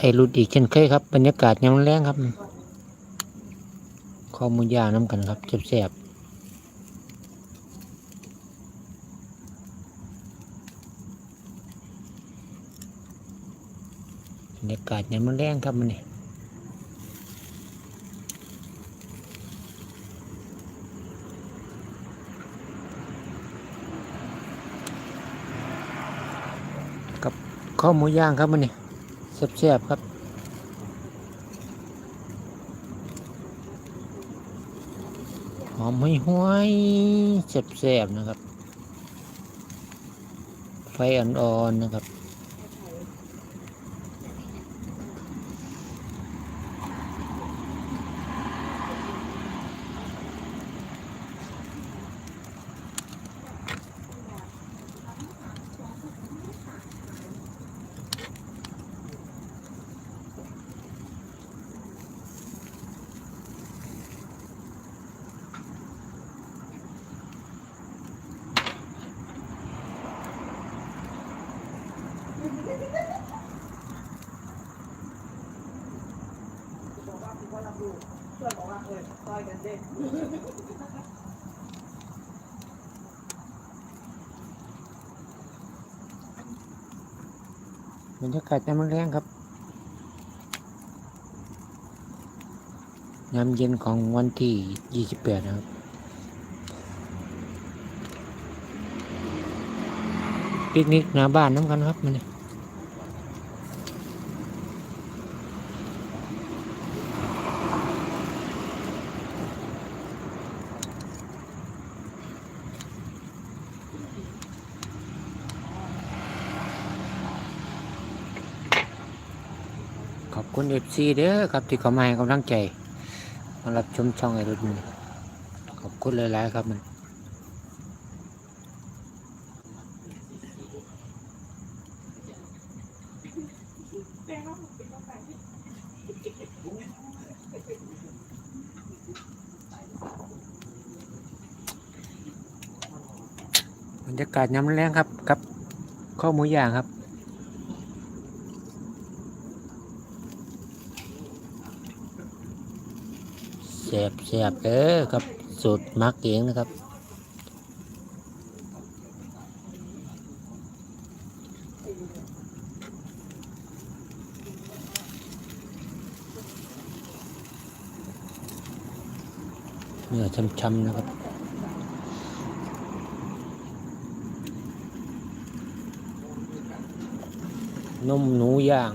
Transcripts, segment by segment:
ไอรุดอีกเช่นเคยครับ บรรยากาศยังแรงครับข้อมูลยาน้ำกันครับแซ่บๆบรรยากาศยังแรงครับมันนี่กับข้อมูย่างครับมันนี่ แซ่บๆครับหอมห้อยห้อยๆแซ่บๆนะครับ ไฟอ่อนๆนะครับ บรรยากาศน้ำแรงครับยามเย็นของวันที่ 28 นะครับ ปิกนิกหน้าบ้านน้ำกันครับมันนี่ คุณเอฟซีเด้อครับที่เขามาให้กำลังใจมารับชมช่องไอรุ่นนี่ขอบคุณหลายๆครับมันบรรยากาศย้ำแรงครับกับข้าวหมูย่างครับ บแสบเด้อครับสูตรมักเองนะครับเนื้อช้ำๆนะครับนมหนูย่าง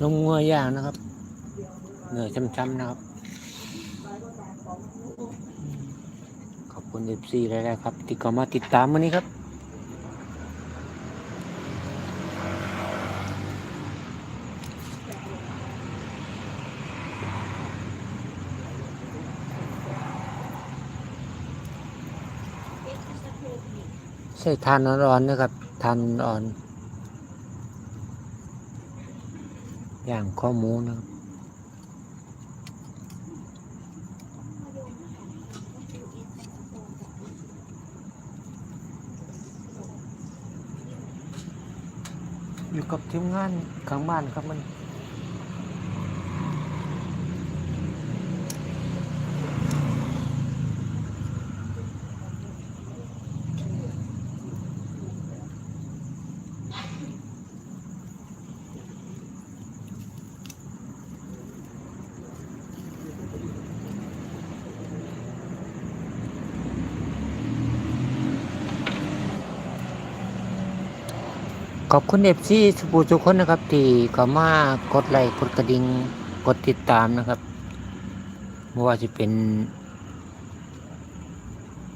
นมงัวย่างนะครับเนื้อช้ำๆนะครับ ขอบคุณ เอฟซีหลายๆครับ ที่เข้ามาติดตามวันนี้ครับ ใช่ทานร้อนๆนะครับทานอ่อนอย่างข้อมูนะครับ อยู่กับทีมงานข้างบ้านครับมัน ขอบคุณเอฟซีสปูทุกคนนะครับ ที่เข้ามากดไลค์กดกระดิ่งกดติดตามนะครับไม่ว่าจะเป็น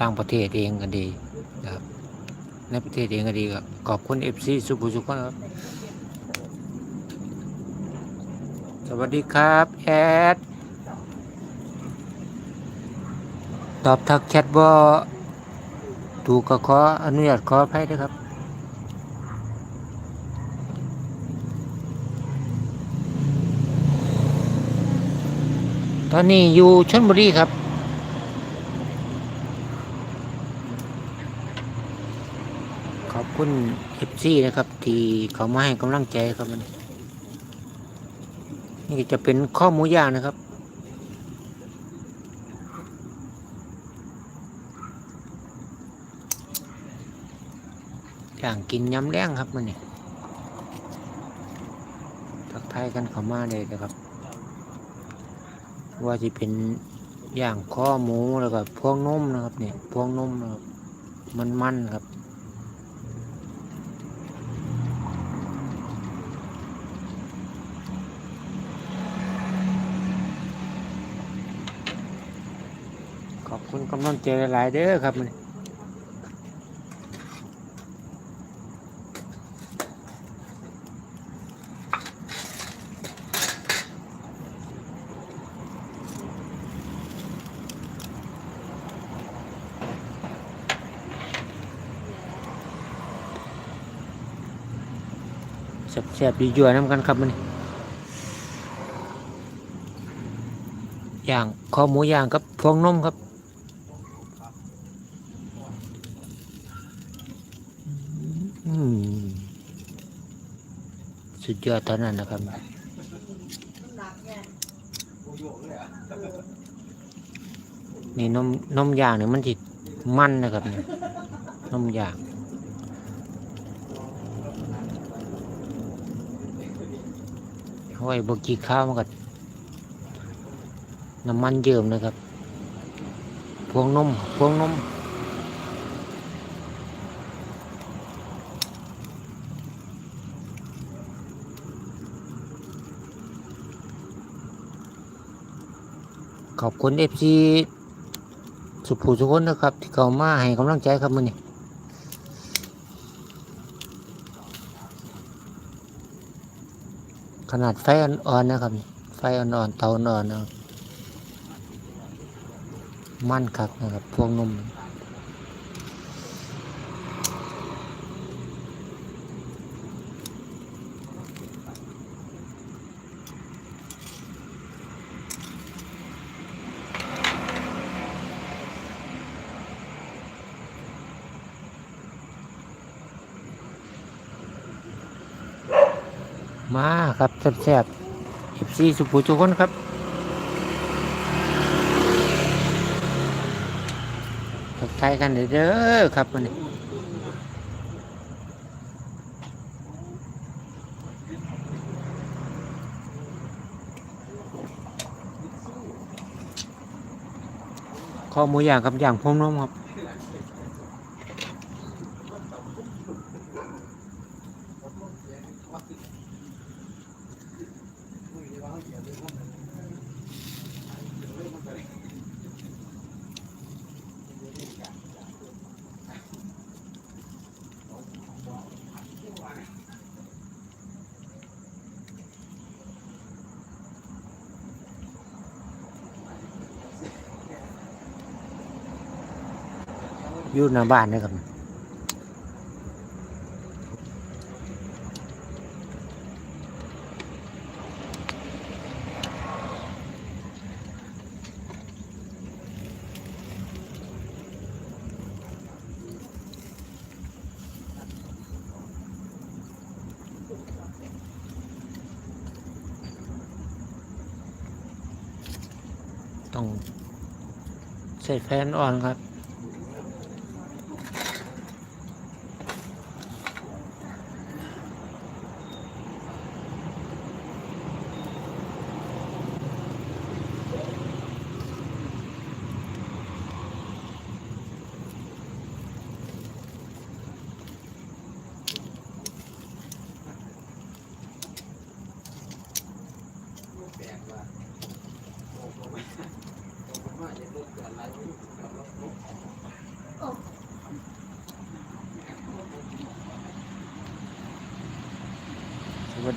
ต่างประเทศเองก็ดีนะครับในประเทศเองก็ดีก็ขอบคุณเอฟซีสปูทุกคนครับ สวัสดีครับแอดตอบทักแชทบ่ถูกก็ขออนุญาตขออภัยด้วยครับ ตอนนี้อยู่ชนบุรีครับ ขอบคุณเอฟซีนะครับ ที่เขามาให้กำลังใจครับมันนี่จะเป็นข้อมูย่างนะครับย่างกินยำแรงครับมันนี่ทักทายกันเขามาเลยนะครับ ว่าจะเป็นย่างข้อหมูแล้วก็พวงนมนะครับเนี่ยพวงนมนะครับมันมันครับขอบคุณกำลังใจหลายๆเด้อครับมันแซ่บดียั่วน้ำกันครับมันย่างข้อหมูย่างกับพวงนมครับสุดยอดเท่านั้นนะครับนี่นมนมย่างเนี่ยมันจิตมันนะครับนี่นมย่าง ห้อยบกีข้าวมันก็น้ำมันเยิมนะครับ พวงนม พวงนมขอบคุณเอฟซีสุภูทุคนนะครับ ที่เขามาให้กำลังใจครับมือนี้ ขนาดไฟอ่อนๆนะครับ ไฟอ่อนๆเตาอ่อนๆนะมั่นคักนะครับ พวงนม มาครับแซ่บๆเอฟซีสุภูทุกคนครับทักทายกันเด้อครับวันนี้ข้อมูอย่างกับอย่างพวงนมครับ อยู่หน้าบ้านนะครับต้องใส่แฟนอ่อนครับ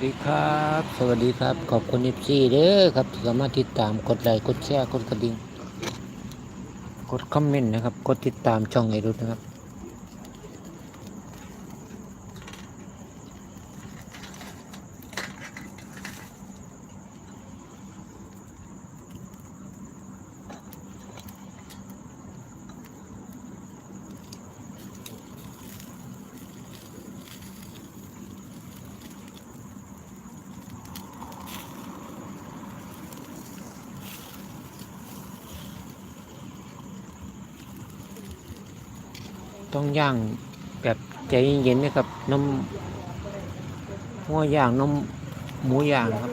สวัสดีครับ สวัสดีครับ ขอบคุณอิฟซีเด้อครับสามารถติดตามกดไลค์กดแชร์กดกระดิ่งกดคอมเมนต์นะครับ กดติดตามช่องไอรุดนะครับ ต้องย่างแบบใจเย็นๆนะครับ น้ำหัวย่างน้ำหมูย่างครับ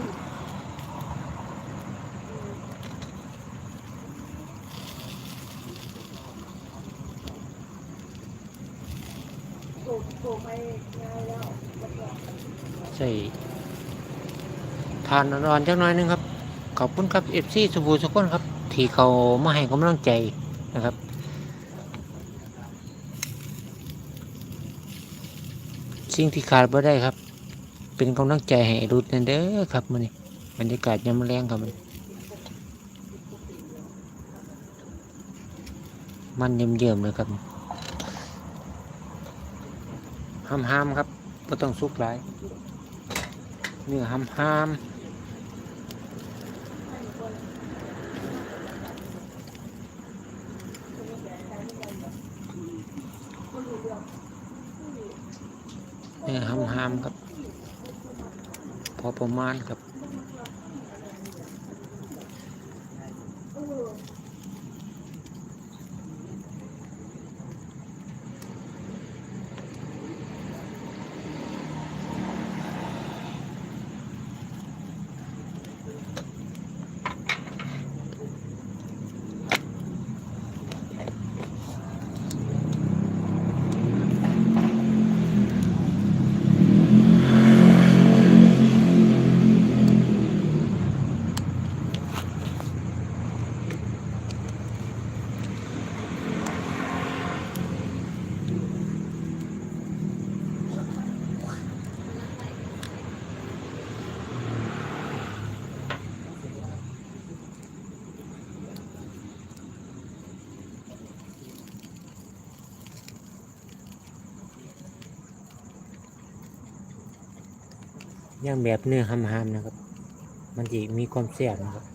ใส่ทานร้อนๆจักหน่อยหนึงครับ ขอบคุณครับเอฟซีสุภูสุกคนครับ ที่เขามาให้กำลังใจนะครับ สิ่งที่ขาดบ่ได้ครับ เป็นกำลังใจให้รุดนั่นเด้อครับมันนี่บรรยากาศยามแรงครับมันมันเยิ่มๆเลยครับห้ามๆครับก็ต้องสุกหลายเนื้อห้ามๆ ห้ามห้ามๆครับ พอประมาณครับ ย่างแบบเนื้อห้ามๆนะครับ มันจะมีความแซ่บนะครับ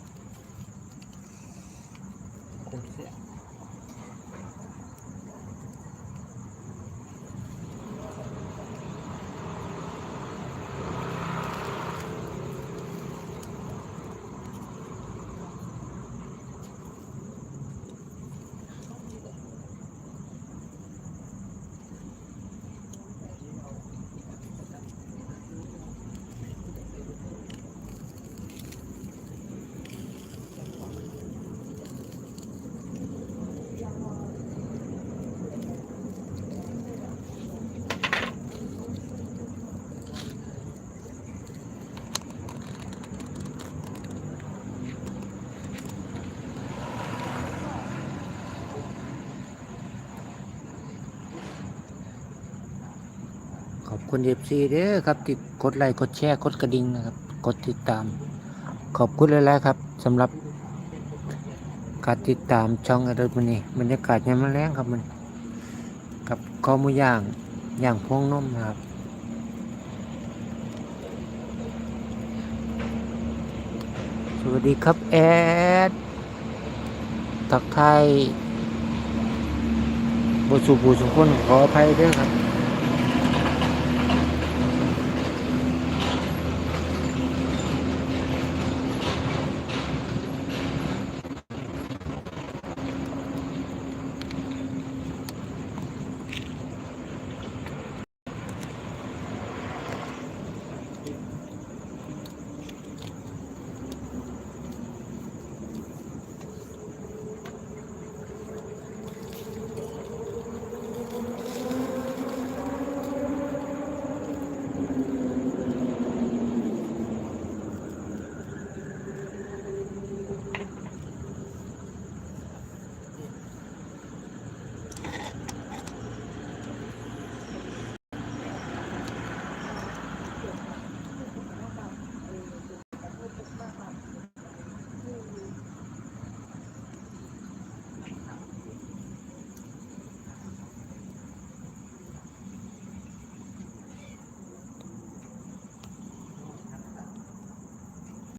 คุณเอฟซีเด้อครับที่กดไลค์กดแชร์กดกระดิ่งนะครับ กดติดตาม ขอบคุณหลายๆครับสำหรับการติดตามช่องอรมันนี่บรรยากาศยามแรงครับมันกับข้อมูย่างย่างพวงนมนะครับสวัสดีครับแอดทักทายบสุบูสุคนขออภัยด้วยครับ